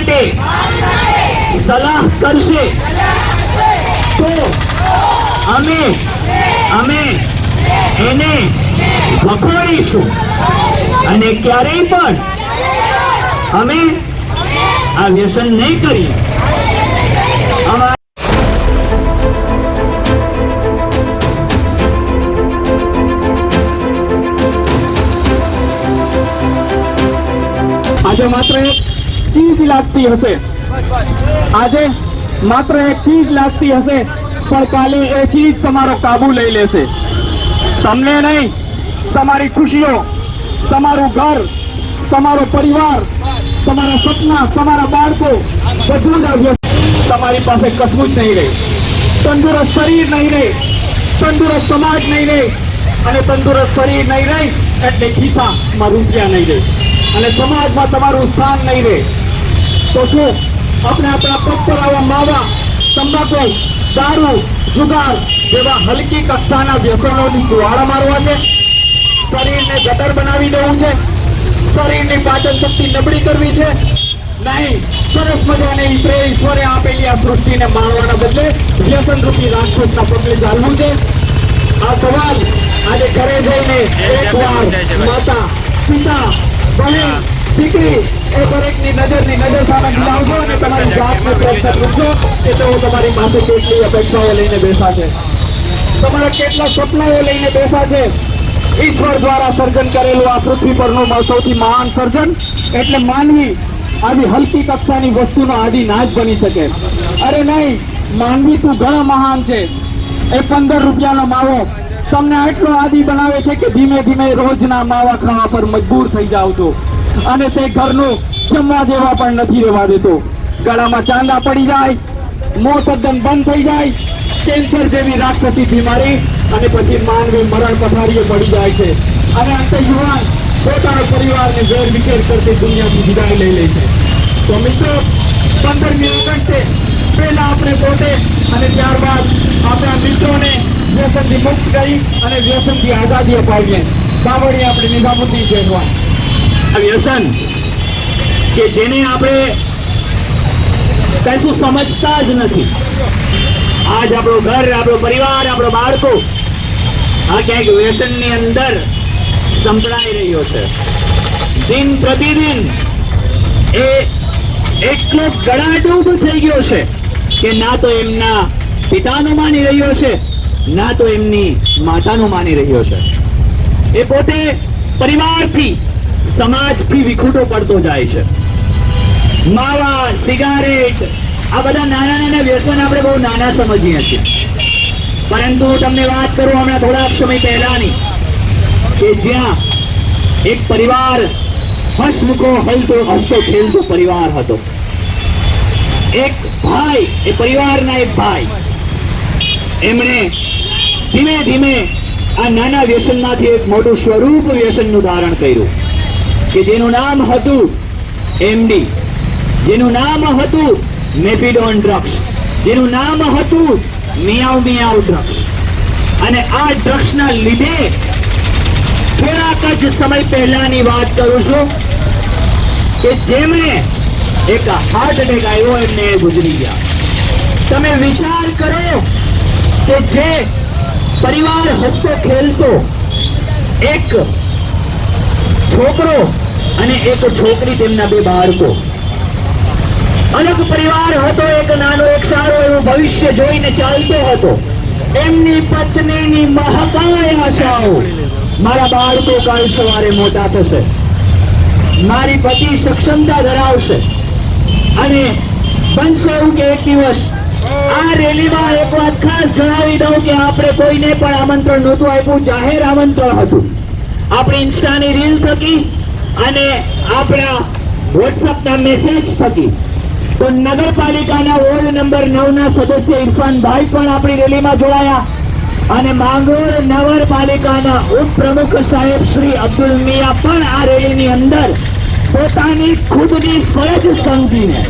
માટે સલાહ કરશે. તો અમે અમે એને વખોડીશું. અને ક્યારેય પણ અમે આ વ્યસન નહીં અમારા આજે માત્ર એક ચીજ લાગતી હશે. આજે માત્ર એક ચીજ લાગતી હશે, પણ કાલે એ ચીજ તમારો કાબુ લઈ લેશે. તમને નહીં, તમારી ખુશીઓ, તમારું ઘર, તમારો પરિવાર, તમારા સપના, તમારા બાળકો, બધું જ તમારી પાસે કશું જ નહીં રહે. તંદુરસ્ત શરીર નહીં રહે. તંદુરસ્ત સમાજ નહીં રહે. અને તંદુરસ્ત શરીર નહીં રહે, એટલે ખિસ્સામાં રૂપિયા નહીં રહે. અને સમાજમાં તમારું સ્થાન નહીં રહે. તો શું? આપણે આપણા પગ પર આવા માવા તંબાકુ દારૂ જુગાર જેવા હલકી કક્ષાના વ્યસનોની કુવાડા મારવા છે. શરીરને ગટર બનાવી દેવું છે. શરીરની પાચન શક્તિ નબળી કરવી છે. નહીં સરસ મજાની પ્રે ઈશ્વરે આપેલી આ સૃષ્ટિને મારવાના બદલે વ્યસન રૂપી રાક્ષસના પગલે ચાલવું છે. આ સવાલ આજે ઘરે જઈને એકવાર માતા પિતા બહેન દીકરી એ દરેકની નજરની નજર સામે મિલાવજો અને તમારી જાતને પ્રશ્ન તમારી પાસે કેટલી અપેક્ષાઓ લઈને બેસા છે. તમારા કેટલા સપનાઓ લઈને બેસા છે. ઈશ્વર દ્વારા સર્જન કરેલું આ પૃથ્વી પરનું સૌથી મહાન સર્જન એટલે માનવી આવી હલકી કક્ષાની વસ્તુનો આદિ ના જ બની શકે. અરે નહીં, માનવી તું ઘણા મહાન છે. એ પંદર રૂપિયાનો માવો તમને આટલો આદિ બનાવે છે કે ધીમે ધીમે રોજના માવા ખાવા પર મજબૂર થઈ જાવ છો. અને તે ઘરનું જમવા જેવા પણ નથી રહેવા દેતો. ગળામાં ચાંદા પડી જાય મોં તદ્દન બંધ થઈ જાય, કેન્સર જેવી રાક્ષસી બીમારી, અને પછી માનવી મરણ પથારીએ પડી જાય છે. અને અંતે યુવાન પોતાનો પરિવારને વેર વિખેર કરતી દુનિયાથી વિદાય લઈ લે છે. તો મિત્રો, પંદરમી ઓગસ્ટે પહેલા આપણે પોતે અને ત્યારબાદ આપણા મિત્રોને વ્યસનથી મુક્ત કરી અને વ્યસનથી આઝાદી અપાવીએ. સાંભળીએ આપણે નિઝામુદ્દીન આ વ્યસન કે જેને આપણે કશું સમજતા જ નથી. આજ આપણો ઘર, આપણો પરિવાર, આપણો બાળકો આ ક્યાંક વ્યસનની અંદર સંભળાઈ રહ્યો છે. દિન પ્રતિદિન એ એટલો ગળાડૂબ થઈ ગયો છે કે ના તો એમના પિતાનું માની રહ્યો છે, ના તો એમની માતાનું માની રહ્યો છે. એ પોતે પરિવારથી સમાજથી વિખૂટો પડતો જાય છે. માવા, સિગારેટ, આ બધા નાના નાના વ્યસન આપણે બહુ નાના સમજીએ છીએ. પરંતુ હું તમને વાત કરું હમણાં થોડાક સમય પહેલાની, કે જ્યાં એક પરિવાર હસમુખો હલતો હસતો ખેલતો પરિવાર હતો. એક ભાઈ, એ પરિવારના એક ભાઈ, એમણે ધીમે ધીમે આ નાના વ્યસનમાંથી એક મોટું સ્વરૂપ વ્યસનનું ધારણ કર્યું. કે જેનું નામ હતું એમડી. જેનું નામ હતું મેફિડોન ડ્રગ્સ. જેનું નામ હતું મિયાવ મિયાવ ડ્રગ્સ. અને આ ડ્રગ્સના લીધે થોડાક જ સમય પહેલાની વાત કરું છું કે જેમણે એક હાર્ટ એટેક આવ્યો એમને ગુજરી ગયા. તમે વિચાર કરો કે જે પરિવાર હસતો ખેલતો એક છોકરો અને એક છોકરી તેમના બે બાળકો. અલગ પરિવાર હતો, એક નાનો, એક સારો, એવું ભવિષ્ય જોઈને ચાલતો હતો. એમની પત્નીની મહકાય આશાઓ. મારા બાળકો કાલ સવારે મોટા થશે. મારી પતિ સક્ષમતા ધરાવશે. અને બનશે એવું કે એક દિવસ આ રેલીમાં એક વાત ખાસ જણાવી દઉં કે આપણે કોઈને પણ આમંત્રણ નહોતું આપ્યું, જાહેર આમંત્રણ હતું. આપણી ઇન્સ્ટાની રીલ થકી અને આપણા વોટ્સઅપના મેસેજ થકી. તો નગરપાલિકાના વોર્ડ નંબર નવના સદસ્ય ઇરફાનભાઈ પણ આપણી રેલીમાં જોડાયા. અને માંગરોળ નગરપાલિકાના ઉપપ્રમુખ સાહેબ શ્રી અબ્દુલ મિયા પણ આ રેલીની અંદર પોતાની ખુદની ફરજ સમજીને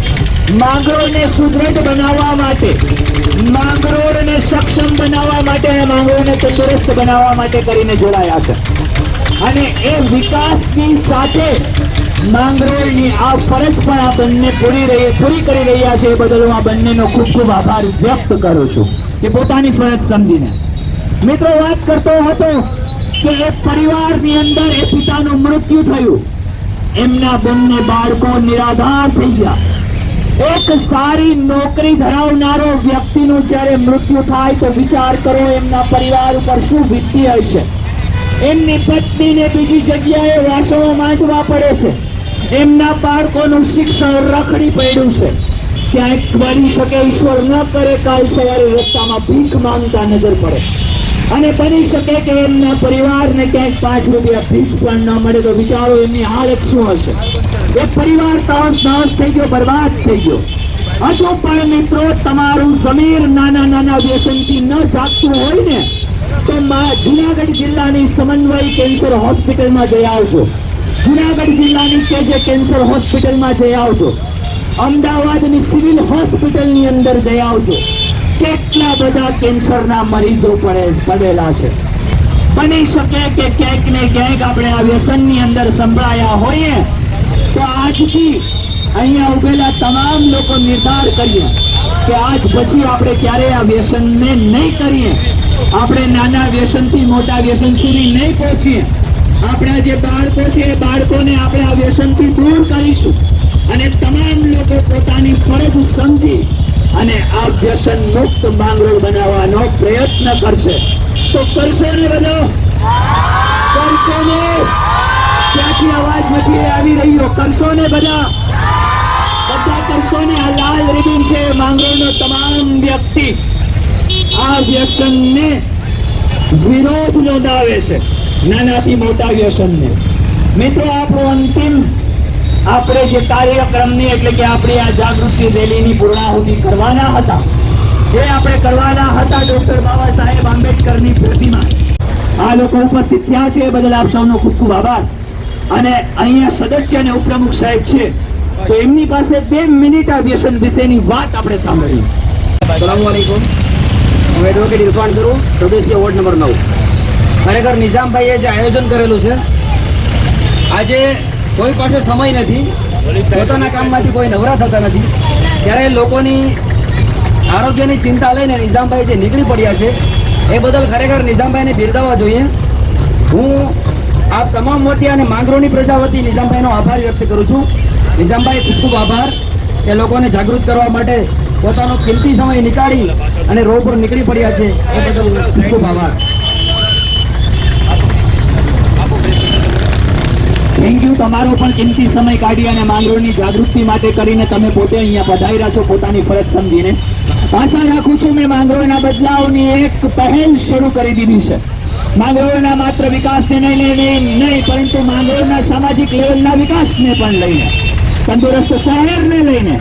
માંગરોળને સુદૃઢ બનાવવા માટે, માંગરોળને સક્ષમ બનાવવા માટે અને માંગરોળને તંદુરસ્ત બનાવવા માટે કરીને જોડાયા છે. અને એ વિકાસની સાથે માંગરોળની આ ફરજ પણ આ બંને પૂરી રહી, પૂરી કરી રહ્યા છે. એ બદલ હું આ બંનેનો ખૂબ ખૂબ આભાર વ્યક્ત કરું છું કે પોતાની ફરજ સમજીને. મિત્રો, વાત કરતો હતો કે એ પરિવારની અંદર એ પિતાનું મૃત્યુ થયું. એમના બંને બાળકો નિરાધાર થઈ ગયા. એક સારી નોકરી ધરાવનારો વ્યક્તિનું જ્યારે મૃત્યુ થાય તો વિચાર કરો, એમના પરિવાર ઉપર શું વીતી હોય છે? એમની પત્નીને બીજી જગ્યાએ વાસણો માંજવા પડે છે. એમના બાળકોનું શિક્ષણ રખડી પડ્યું છે. ક્યાંક બની શકે, ઈશ્વર ન કરે, કાલ સવારે રસ્તામાં ભીખ માંગતા નજર પડે. અને બની શકે કે એમના પરિવારને ક્યાંક પાંચ રૂપિયા ભીખ પણ ન મળે, તો વિચારો એમની હાલત શું હશે? એ પરિવાર તહસ નાશ થઈ ગયો, બરબાદ થઈ ગયો. હજુ પણ મિત્રો, તમારું જમીર નાના નાના વ્યસનથી ન જાગતું હોય ને તો જુનાગઢ જિલ્લાની સમન્વય કેન્સર હોસ્પિટલમાં જઈ આવજો. જુનાગઢ જિલ્લાની કે જે કેન્સર હોસ્પિટલમાં જઈ આવજો. અમદાવાદની સિવિલ હોસ્પિટલની અંદર જઈ આવજો. કેટલા બધા કેન્સરના મરીઝો પડે પડેલા છે. બની શકે કે ક્યાંક ને ક્યાંક આપણે આ વ્યસનની અંદર સંભળાયા હોઈએ, તો આજથી અહીંયા ઉભેલા તમામ લોકો નિર્ધાર કરીએ કે આજ પછી આપણે ક્યારે આ વ્યસનને નહીં કરીએ. આપણે નાના વ્યસનથી મોટા વ્યસન સુધી નહીં પહોંચીએ. આપણા જે બાળકો છે, એ બાળકોને આપણે આ વ્યસનથી દૂર કરીશું. અને તમામ લોકો પોતાની ફરજ સમજી અને આ વ્યસન મુક્ત માંગરોળ બનાવવાનો પ્રયત્ન કરશે. તો કરશો ને બધો? કરશો ને? ત્યાંથી અવાજ નથી આવી રહ્યો? કરશો ને બધા? બધા કરશો ને? આ લાલ રિબિન છે, માંગરોળનો તમામ વ્યક્તિ. આ વ્યસનને વિરોધ નોંધાવે છે. નાનાથી મોટા વ્યસનને. મિત્રો, આપણો અંતિમ આપણે જે કાર્યક્રમની, એટલે કે આપણે આ જાગૃતિ રેલીની પૂર્ણાહુતિ કરવાના હતા, જે આપણે કરવાના હતા ડોક્ટર બાબા સાહેબ આંબેડકરની પ્રતિમા. આ લોકો ઉપસ્થિત થયા છે. બદલ આપ સૌનો ખૂબ ખૂબ આભાર. અને અહીંયા સદસ્ય અને ઉપપ્રમુખ સાહેબ છે. તો એમની પાસે બે મિનિટ આ વ્યસન વિશેની વાત આપણે સાંભળીએ. હું એડવોકેટ ઇરફાન કરું, સદસ્ય વોર્ડ નંબર નવ. ખરેખર નિઝામભાઈએ જે આયોજન કરેલું છે, આજે કોઈ પાસે સમય નથી, પોતાના કામમાંથી કોઈ નવરા થતા નથી, ત્યારે લોકોની આરોગ્યની ચિંતા લઈને નિઝામભાઈ જે નીકળી પડ્યા છે, એ બદલ ખરેખર નિઝામભાઈને બિરદાવવા જોઈએ. હું આ તમામ વતી અને માંગરોની પ્રજા વતી નિઝામભાઈનો આભાર વ્યક્ત કરું છું. નિઝામભાઈ ખૂબ ખૂબ આભાર. એ લોકોને જાગૃત કરવા માટે પોતાનો કિંમતી સમય નીકાળી અને રો પર નીકળી પડ્યા છે. એ બદલ ખૂબ આભાર. થેન્ક યુ તમારો પણ કિંમતી સમય કાઢી અને માંગરોળની જાગૃતિ માટે કરીને તમે પોતે અહીંયા પધાર્યા છો, પોતાની ફરજ સમજીને. આશા રાખું છું મેં માંગરોળના બદલાવની એક પહેલ શરૂ કરી દીધી છે. માંગરોળના માત્ર વિકાસને નહીં લઈને નહીં, પરંતુ માંગરોળના સામાજિક લેવલના વિકાસને પણ લઈને, તંદુરસ્ત શહેરને લઈને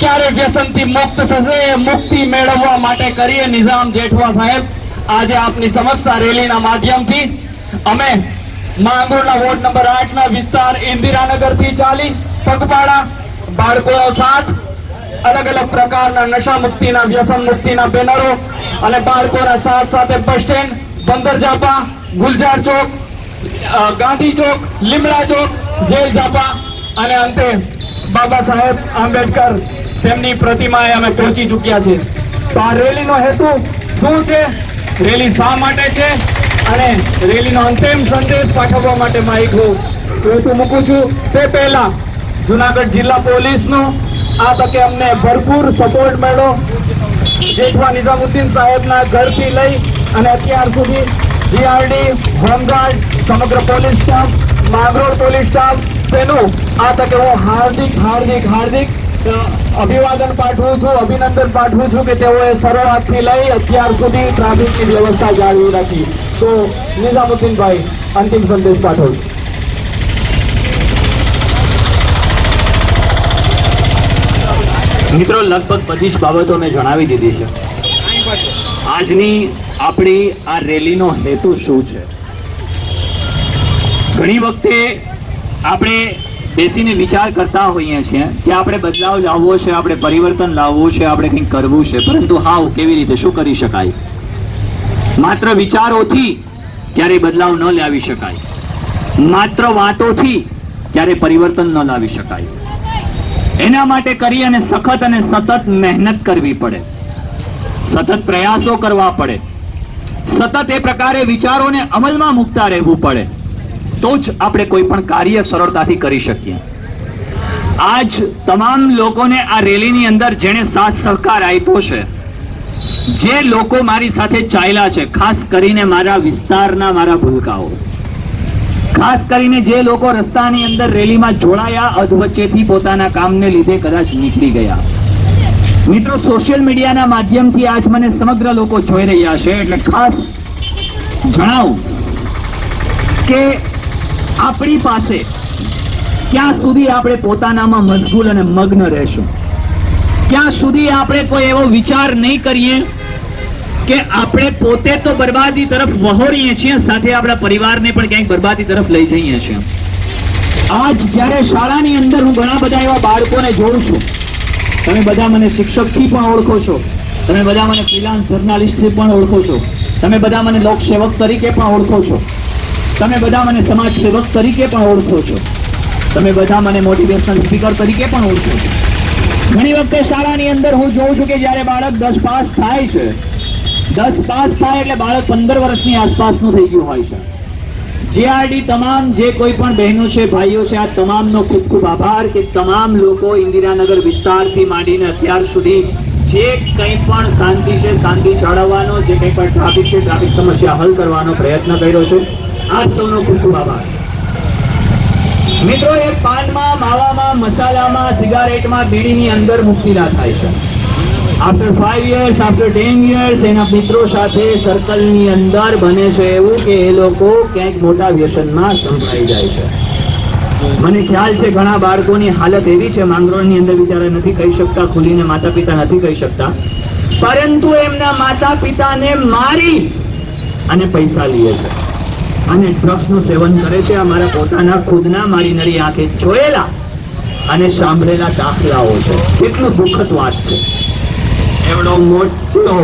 ક્યારે વ્યસનથી મુક્ત થશે એ મુક્તિ મેળવવા માટે કરીએ નિઝામ જેઠવા સાહેબ. આજે આપની સમક્ષ આ રેલીના માધ્યમથી અમે માંગરોળના વોર્ડ નંબર આઠના વિસ્તાર ઇન્દિરાનગરથી ચાલી પગપાળા બાળકોનો સાથ, અલગ અલગ પ્રકારના નશા મુક્તિના, વ્યસન મુક્તિના બેનરો અને બાળકોના સાથ સાથે બસ સ્ટેન્ડ, બંદર જાપા, ગુલજાર ચોક ગાંધી ચોક, લીમડા ચોક, જેલ જાપા અને અંતે બાબા સાહેબ આંબેડકર તેમની પ્રતિમાએ અમે પહોંચી ચૂક્યા છે તો આ રેલીનો હેતુ શું છે? રેલી શા માટે છે? અને રેલીનો અંતિમ સંદેશ પાઠવવા માટે હું હેતુ મૂકું છું. તે પહેલા જુનાગઢ જિલ્લા પોલીસનો આ તકે અમને ભરપૂર સપોર્ટ મળ્યો. જેઠવા નિઝામુદ્દીન સાહેબના ઘરથી લઈ અને અત્યાર સુધી જીઆરડી હોમગાર્ડ સમગ્ર police staff Mangrol police staff તેનું આ તકે હું હાર્દિક હાર્દિક હાર્દિક અભિવાદન પાઠવું છું, અભિનંદન પાઠવું છું કે તેઓએ શરૂઆતથી લઈ અત્યાર સુધી ટ્રાફિકની વ્યવસ્થા જાળવી રાખી. તો નિઝામુદ્દીનભાઈ, અંતિમ સંદેશ પાઠવું છું. મિત્રો, લગભગ બધી જ બાબતો મેં જણાવી દીધી છે. આજની આપણી આ રેલીનો હેતુ શું છે? ઘણી વખતે આપણે બેસીને વિચાર કરતા હોઈએ છીએ કે આપણે બદલાવ લાવવો છે, આપણે પરિવર્તન લાવવું છે, આપણે કંઈક કરવું છે. પરંતુ હાવ, કેવી રીતે? શું કરી શકાય? માત્ર વિચારોથી ક્યારેય બદલાવ ન લાવી શકાય. માત્ર વાતોથી ક્યારે પરિવર્તન ન લાવી શકાય. એના માટે કરી અને સખત અને સતત મહેનત કરવી પડે. સતત પ્રયાસો કરવા પડે. સતત એ પ્રકારે વિચારોને અમલમાં મૂકતા રહેવું પડે. તો જ આપણે કોઈ પણ કાર્ય સરળતાથી કરી શકીએ. આજ તમામ લોકોને આ રેલીની અંદર જેણે સાથ સહકાર આપ્યો છે, જે લોકો મારી સાથે ચાલ્યા છે, ખાસ કરીને મારા વિસ્તારના મારા ભૂલકાઓ. ખાસ કરીને જે લોકો રસ્તાની અંદર રેલીમાં જોડાયા અધવચ્ચેથી પોતાના કામને લીધે કદાચ નીકળી ગયા. મિત્રો, સોશિયલ મીડિયાના માધ્યમથી આજ મને સમગ્ર લોકો જોઈ રહ્યા છે, એટલે ખાસ જણાવું કે આપણી પાસે. ક્યાં સુધી આપણે પોતાનામાં મશગુલ અને મગ્ન રહેશું? ક્યાં સુધી આપણે કોઈ એવો વિચાર નહીં કરીએ કે આપણે પોતે તો બરબાદી તરફ વહોરીએ છીએ, સાથે આપણા પરિવારને પણ ક્યાંક બરબાદી તરફ લઈ જઈએ છીએ. આજ જ્યારે શાળાની અંદર હું ઘણા બધા એવા બાળકોને જોઉં છું. તમે બધા મને શિક્ષકથી પણ ઓળખો છો. તમે બધા મને ફ્રીલાન્સ જર્નાલિસ્ટથી પણ ઓળખો છો. તમે બધા મને લોકસેવક તરીકે પણ ઓળખો છો. તમે બધા મને સમાજ સેવક તરીકે પણ ઓળખો છો. તમે બધા મને મોટિવેશનલ સ્પીકર તરીકે પણ ઓળખો છો. ઘણી વખતે શાળાની અંદર હું જોઉં છું કે જ્યારે બાળક દસ પાસ થાય છે, દસ પાસ થાય એટલે બાળક પંદર વર્ષની આસપાસનું થઈ ગયું હોય છે. જેઆરડી તમામ જે કોઈ પણ બહેનો છે, ભાઈઓ છે, આ તમામનો ખૂબ ખૂબ આભાર કે તમામ લોકો ઇન્દિરાનગર વિસ્તારથી માંડીને અત્યાર સુધી જે કંઈ પણ શાંતિ છે, શાંતિ જાળવવાનો, જે કંઈ પણ ટ્રાફિક છે ટ્રાફિક સમસ્યા હલ કરવાનો પ્રયત્ન કર્યો છે. આપ સૌનો ખૂબ ખૂબ આભાર. મિત્રો, એ પાનમાં, માવામાં, મસાલામાં, સિગારેટમાં બીડીની અંદર મુક્તિલા થાય છે. After five years after ten years એના મિત્રો સાથે સર્કલની અંદર બને છે એવું કે એ લોકો ક્યાંક મોટા વ્યસનમાં સંભળાઈ જાય છે. મને ખ્યાલ છે, ઘણા બાળકોની હાલત એવી છે, માંગરોળની અંદર બિચારા નથી કહી શકતા, ખુલીને માતા પિતા નથી કહી શકતા. પરંતુ એમના માતા પિતાને મારી અને પૈસા લીએ છે. અને ડ્રગ્સનું સેવન કરે છે, આ મારા પોતાના ખુદના મારી નરી આંખે જોયેલા અને સાંભળેલા દાખલાઓ છે. કેટલું દુઃખદ વાત છે. એવડો મોટો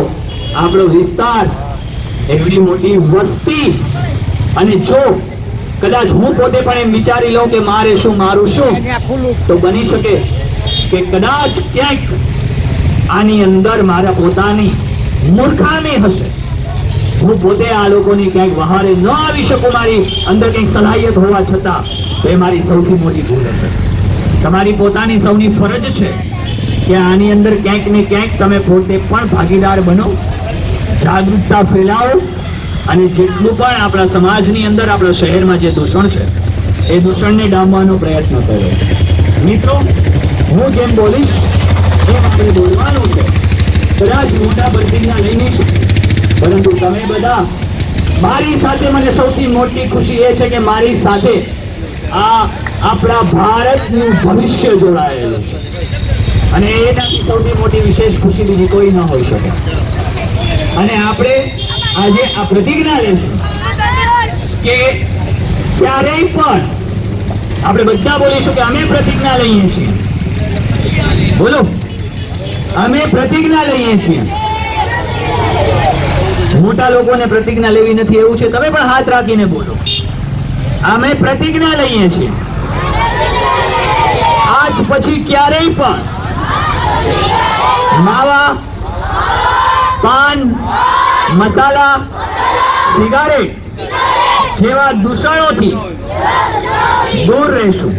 આપણો વિસ્તાર, એવડી મોટી વસ્તી. અને જો કદાચ હું પોતે પણ એમ વિચારી લઉં કે મારે શું, મારું શું, તો બની શકે કે કદાચ ક્યાંક આની અંદર મારા પોતાની મૂર્ખામી હશે. હું પોતે આ લોકોની ક્યાંક વહારે ન આવી શકું મારી અંદર કંઈક સલાહિયત હોવા છતાં, તો એ મારી સૌથી મોટી ભૂલ હશે. તમારી પોતાની સૌની ફરજ છે કે આની અંદર ક્યાંક ને ક્યાંક તમે પોતે પણ ભાગીદાર બનો, જાગૃતતા ફેલાવો, અને જેટલું પણ આપણા સમાજની અંદર, આપણા શહેરમાં જે દૂષણ છે, એ દૂષણને ડામવાનો પ્રયત્ન કરો. મિત્રો, હું જેમ બોલીશ, એમ આપણે બોલવાનું છે. કદાચ મોટા પ્રતિજ્ઞા લઈ નહીં શકું પરંતુ તમે બધા મારી સાથે મને સૌથી મોટી ખુશી એ છે કે મારી સાથે આ આપણા ભારતનું ભવિષ્ય જોડાયેલું છે. અને એનાથી સૌથી મોટી વિશેષ ખુશી બીજી કોઈ ન હોઈ શકે. અને આપણે આજે આ પ્રતિજ્ઞા લેશું કે ક્યારેય પણ આપણે બધા બોલીશું કે અમે પ્રતિજ્ઞા લઈએ છીએ. બોલો. અમે પ્રતિજ્ઞા લઈએ છીએ. મોટા લોકોને પ્રતિજ્ઞા લેવી નથી, એવું છે? તમે પણ હાથ રાખીને બોલો. અમે પ્રતિજ્ઞા લઈએ છીએ. આજ પછી ક્યારેય પણ માવા, પાન, મસાલા, સિગારેટ જેવા દૂષણોથી દૂર રહેશું.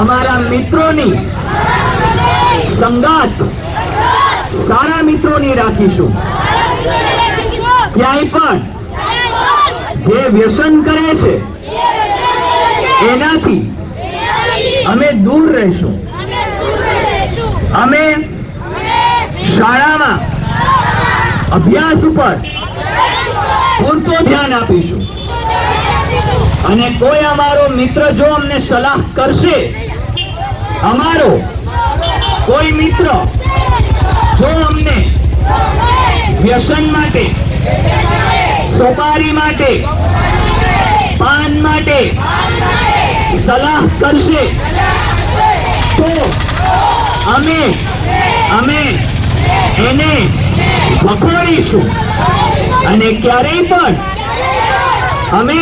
અમારા મિત્રોની સંગાત સારા મિત્રોની રાખીશું. ક્યાંય પણ જે વ્યસન કરે છે, એનાથી અમે દૂર રહીશું. અમે શાળામાં અભ્યાસ ઉપર પૂરતો ધ્યાન આપીશું. અને કોઈ અમારો મિત્ર જો અમને સલાહ કરશે, અમારો કોઈ મિત્ર જો અમને વ્યસન માટે સોપારી માટે, પાન માટે સલાહ કરશે. તો અમે અમે એને વખોડીશું અને ક્યારેય પણ અમે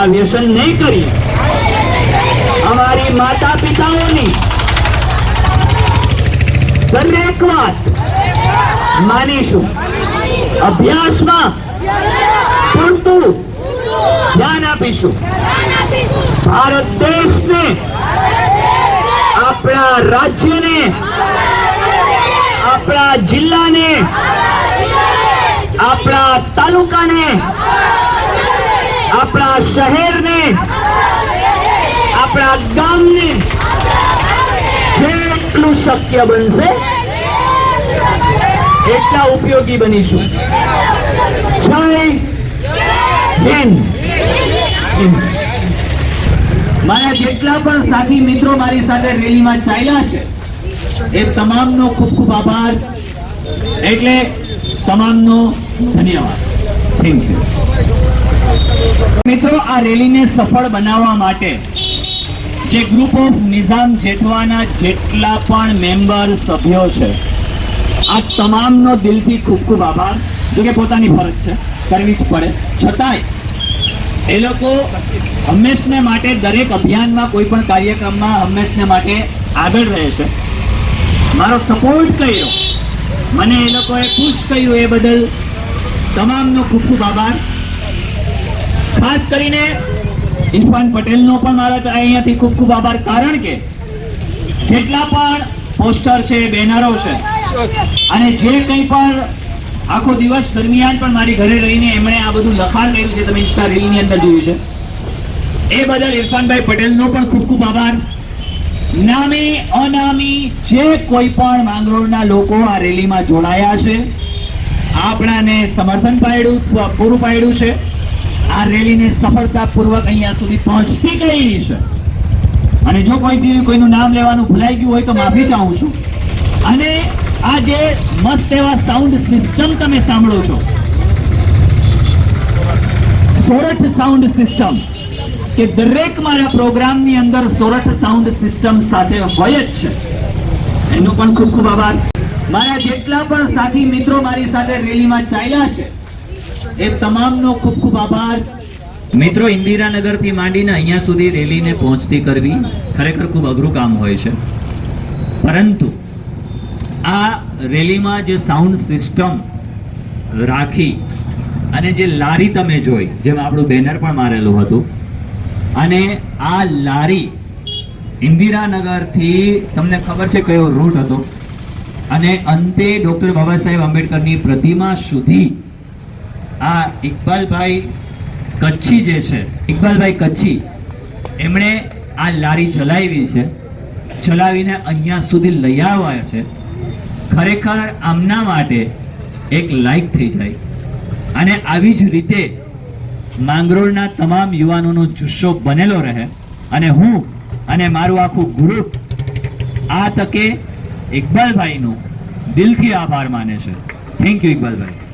આ વ્યસન નહીં કરીએ. અમારી માતા પિતાઓની દરેક વાત માનીશું. અભ્યાસમાં. પૂરતું ધ્યાન આપીશું. ભારત દેશને, આપણા રાજ્યને, આપણા જિલ્લાને, આપણા તાલુકાને, આપણા શહેરને, આપણા ગામને, જેટલું શક્ય બનશે એટલા ઉપયોગી બનીશું. જય હિન્દ મારા જેટલા પણ સાથી મિત્રો મારી સાથે રેલીમાં ચાલ્યા છે, એ તમામનો ખૂબ ખૂબ આભાર. એટલે તમામનો ધન્યવાદ. થેન્ક યુ મિત્રો, આ રેલીને સફળ બનાવવા માટે જે ગ્રુપ ઓફ નિઝામ જેઠવાના જેટલા પણ મેમ્બર સભ્યો છે આ તમામનો દિલથી ખૂબ ખૂબ આભાર. જો કે પોતાની ફરજ છે, કરવી જ પડે. છતાંય, એ લોકો હંમેશને માટે દરેક અભિયાનમાં, કોઈ પણ કાર્યક્રમમાં હંમેશને માટે આગળ રહે છે. મારો સપોર્ટ કર્યો. મને એ લોકોએ ખુશ કર્યું એ બદલ તમામનો ખૂબ ખૂબ આભાર. ખાસ કરીને ઇરફાન પટેલનો પણ મારા અહીંયાથી ખૂબ ખૂબ આભાર. કારણ કે જેટલા પણ પોસ્ટર છે, બેનરો છે. અને જે કંઈ પણ આખો દિવસ દરમિયાન પણ મારી ઘરે રહીને એમણે આ બધું લખાણ કર્યું છે, તમે ઇન્સ્ટા રીલની અંદર જોયું છે. એ બદલ ઇરફાનભાઈ પટેલનો પણ ખૂબ ખૂબ આભાર. નામી અનામી જે કોઈ પણ માંગરોળના લોકો આ રેલીમાં જોડાયા છે, આપણાને સમર્થન પાડ્યું પૂરું પાડ્યું છે. આ રેલીને સફળતાપૂર્વક અહીંયા સુધી પહોંચતી ગઈ છે. અને જો કોઈ કોઈનું નામ લેવાનું ભૂલાઈ ગયું હોય તો માફી ચાહું છું. અને આ જે મસ્ત એવા સાઉન્ડ સિસ્ટમ તમે સાંભળો છો. સોરઠ સાઉન્ડ સિસ્ટમ કે દરેક મારા પ્રોગ્રામની અંદર સોરઠ સાઉન્ડ સિસ્ટમ સાથે હોય જ છે. એનો પણ ખૂબ ખૂબ આભાર. મારા જેટલા પણ સાથી મિત્રો મારી સાથે રેલીમાં ચાલ્યા છે, એ તમામનો ખૂબ ખૂબ આભાર. મિત્રો, ઇન્દિરાનગરથી માંડીને અહીંયા સુધી રેલીને પહોંચતી કરવી ખરેખર ખૂબ અઘરું કામ હોય છે. પરંતુ આ રેલીમાં જે સાઉન્ડ સિસ્ટમ રાખી અને જે લારી તમે જોઈ, જેમ આપણું બેનર પણ મારેલું હતું, અને આ લારી ઇન્દિરાનગરથી તમને ખબર છે કયો રૂટ હતો? અને અંતે ડૉક્ટર બાબા સાહેબ આંબેડકરની પ્રતિમા સુધી આ ઇકબાલભાઈ કચ્છી જે છે, ઇકબાલભાઈ કચ્છી, એમણે આ લારી ચલાવી છે, ચલાવીને અહીંયા સુધી લઈ આવ્યા છે. ખરેખર આમના માટે એક લાઈક થઈ જાય. અને આવી જ રીતે માંગરોળના તમામ યુવાનોનો જુસ્સો બનેલો રહે. અને હું અને મારું આખું ગ્રુપ આ તકે ઇકબાલભાઈનું દિલથી આભાર માને છે. Thank you Iqbalbhai.